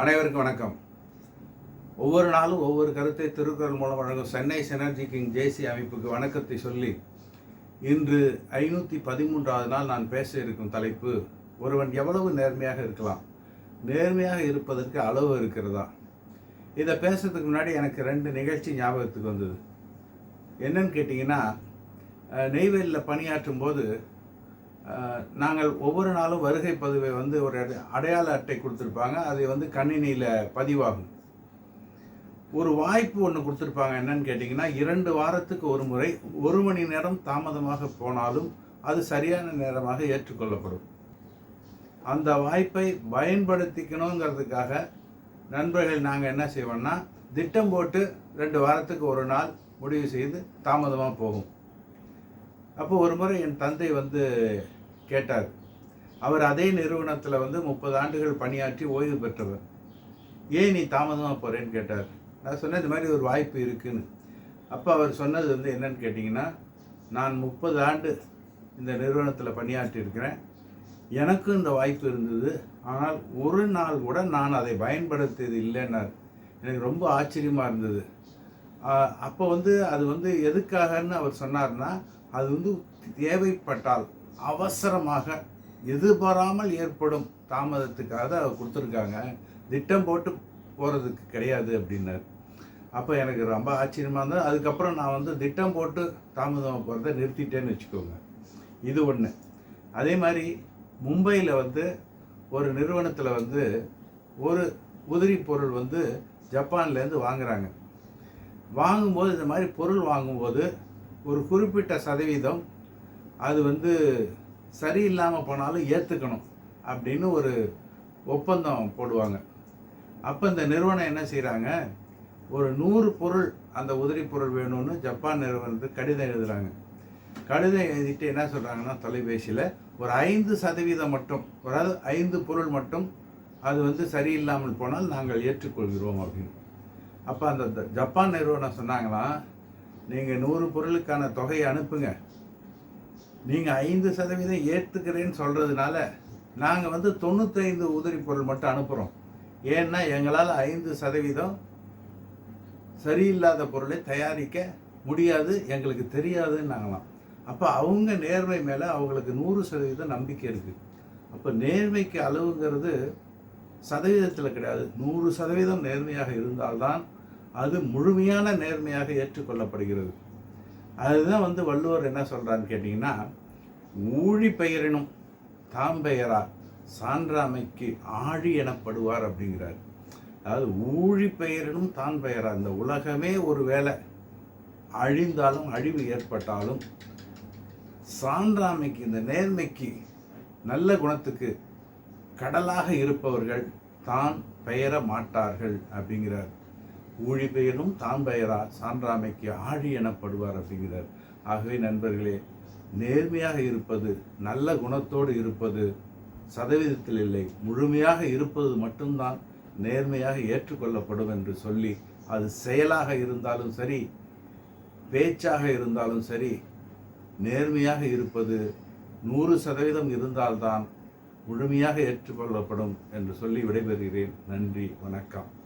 அனைவருக்கும் வணக்கம். ஒவ்வொரு நாளும் ஒவ்வொரு கருத்தை திருக்குறள் மூலம் வழங்கும் சென்னை சினர்ஜி கிங் ஜேசி அமைப்புக்கு வணக்கத்தை சொல்லி இன்று ஐநூற்றி பதிமூன்றாவது நாள் நான் பேச இருக்கும் தலைப்பு ஒருவன் எவ்வளவு நேர்மையாக இருக்கலாம்? நேர்மையாக இருப்பதற்கு அளவு இருக்கிறதா? இதை பேசுறதுக்கு முன்னாடி எனக்கு ரெண்டு நிகழ்ச்சி ஞாபகத்துக்கு வந்தது. என்னன்னு கேட்டிங்கன்னா நெய்வேலியில் பணியாற்றும் போது நாங்கள் ஒவ்வொரு நாளும் வருகை பதிவை வந்து ஒரு அடையாள அட்டை கொடுத்துருப்பாங்க. அது வந்து கணினியில் பதிவாகும். ஒரு வாய்ப்பு ஒன்று கொடுத்துருப்பாங்க. என்னன்னு கேட்டிங்கன்னா இரண்டு வாரத்துக்கு ஒரு முறை ஒரு மணி நேரம் தாமதமாக போனாலும் அது சரியான நேரமாக ஏற்றுக்கொள்ளப்படும். அந்த வாய்ப்பை பயன்படுத்திக்கணுங்கிறதுக்காக நண்பர்கள் நாங்கள் என்ன செய்வோம்னா திட்டம் போட்டு ரெண்டு வாரத்துக்கு ஒரு நாள் முடிவு செய்து தாமதமாக போகும். அப்போ ஒரு முறை என் தந்தை வந்து கேட்டார். அவர் அதே நிறுவனத்தில் வந்து முப்பது ஆண்டுகள் பணியாற்றி ஓய்வு பெற்றவர். ஏன் நீ தாமதமாக போகிறேன்னு கேட்டார். நான் சொன்னேன் இந்த மாதிரி ஒரு வாய்ப்பு இருக்குதுன்னு அப்போ அவர் சொன்னது வந்து என்னன்னு கேட்டிங்கன்னா நான் முப்பது ஆண்டு இந்த நிறுவனத்தில் பணியாற்றியிருக்கிறேன். எனக்கும் இந்த வாய்ப்பு இருந்தது. ஆனால் ஒரு நாள் கூட நான் அதை பயன்படுத்தியது இல்லைன்னார். எனக்கு ரொம்ப ஆச்சரியமாக இருந்தது. அப்போ வந்து அது வந்து எதுக்காகன்னு அவர் சொன்னார்னா அது வந்து தேவைப்பட்டால் அவசரமாக எதிர்பாராமல் ஏற்படும் தாமதத்துக்காக தான் அவர் கொடுத்துருக்காங்க. திட்டம் போட்டு போகிறதுக்கு கிடையாது அப்படின்னார். அப்போ எனக்கு ரொம்ப ஆச்சரியமாக இருந்தது. அதுக்கப்புறம் நான் வந்து திட்டம் போட்டு தாமதமாக போகிறத நிறுத்திட்டேன்னு வச்சுக்கோங்க. இது ஒன்று அதே மாதிரி மும்பையில் வந்து ஒரு நிறுவனத்தில் வந்து ஒரு உதிரி பொருள் வந்து ஜப்பான்லேருந்து வாங்குகிறாங்க வாங்கும்போது இந்த மாதிரி பொருள் வாங்கும்போது ஒரு குறிப்பிட்ட சதவீதம் அது வந்து சரியில்லாமல் போனாலும் ஏற்றுக்கணும் அப்படின்னு ஒரு ஒப்பந்தம் போடுவாங்க. அப்போ இந்த நிறுவனம் என்ன செய்கிறாங்க ஒரு நூறு பொருள் அந்த உதிரி பொருள் வேணும்னு ஜப்பான் நிறுவனத்துக்கு கடிதம் எழுதுகிறாங்க கடிதம் எழுதிட்டு என்ன சொல்கிறாங்கன்னா தொலைபேசியில் ஒரு ஐந்து சதவீதம் மட்டும் அதாவது ஐந்து பொருள் மட்டும் அது வந்து சரியில்லாமல் போனால் நாங்கள் ஏற்றுக்கொள்கிறோம் அப்படின்னு. அப்போ அந்த த- ஜப்பான் நிறுவனம் சொன்னாங்களாம் நீங்கள் நூறு பொருளுக்கான தொகையை அனுப்புங்க. நீங்கள் ஐந்து சதவீதம் ஏற்றுக்கிறேன்னு சொல்கிறதுனால நாங்கள் வந்து தொண்ணூத்தைந்து உதிரி பொருள் மட்டும் அனுப்புகிறோம் ஏன்னா எங்களால் ஐந்து சதவீதம் சரியில்லாத பொருளை தயாரிக்க முடியாது எங்களுக்கு தெரியாதுன்னாங்களாம் அப்போ அவங்க நேர்மை மேலே அவங்களுக்கு நூறு சதவீதம் நம்பிக்கை இருக்குது அப்போ நேர்மைக்கு அளவுங்கிறது சதவீதத்தில் கிடையாது. நூறு சதவீதம் நேர்மையாக இருந்தால்தான் அது முழுமையான நேர்மையாக ஏற்றுக்கொள்ளப்படுகிறது. அதுதான் வந்து வள்ளுவர் என்ன சொல்கிறான்னு கேட்டிங்கன்னா ஊழி பெயரினும் தாம் பெயரா சான்றாமைக்கு ஆழி எனப்படுவார் அப்படிங்கிறார். அதாவது ஊழி பெயரினும் தான் பெயரா இந்த உலகமே ஒரு வேளை அழிந்தாலும் அழிவு ஏற்பட்டாலும் சான்றாமைக்கு இந்த நேர்மைக்கு நல்ல குணத்துக்கு கடலாக இருப்பவர்கள் தான் பெயர மாட்டார்கள் அப்படிங்கிறார். ஊழி பெயரும் தான் பெயரா சான்றாமைக்கு ஆழி எனப்படுவார் அப்படிங்கிறார். ஆகவே நண்பர்களே நேர்மையாக இருப்பது நல்ல குணத்தோடு இருப்பது சதவீதத்தில் இல்லை. முழுமையாக இருப்பது மட்டும்தான் நேர்மையாக ஏற்றுக்கொள்ளப்படும் என்று சொல்லி அது செயலாக இருந்தாலும் சரி பேச்சாக இருந்தாலும் சரி நேர்மையாக இருப்பது நூறு சதவீதம் இருந்தால்தான் முழுமையாக ஏற்றுக்கொள்ளப்படும் என்று சொல்லி விடைபெறுகிறேன். நன்றி வணக்கம்.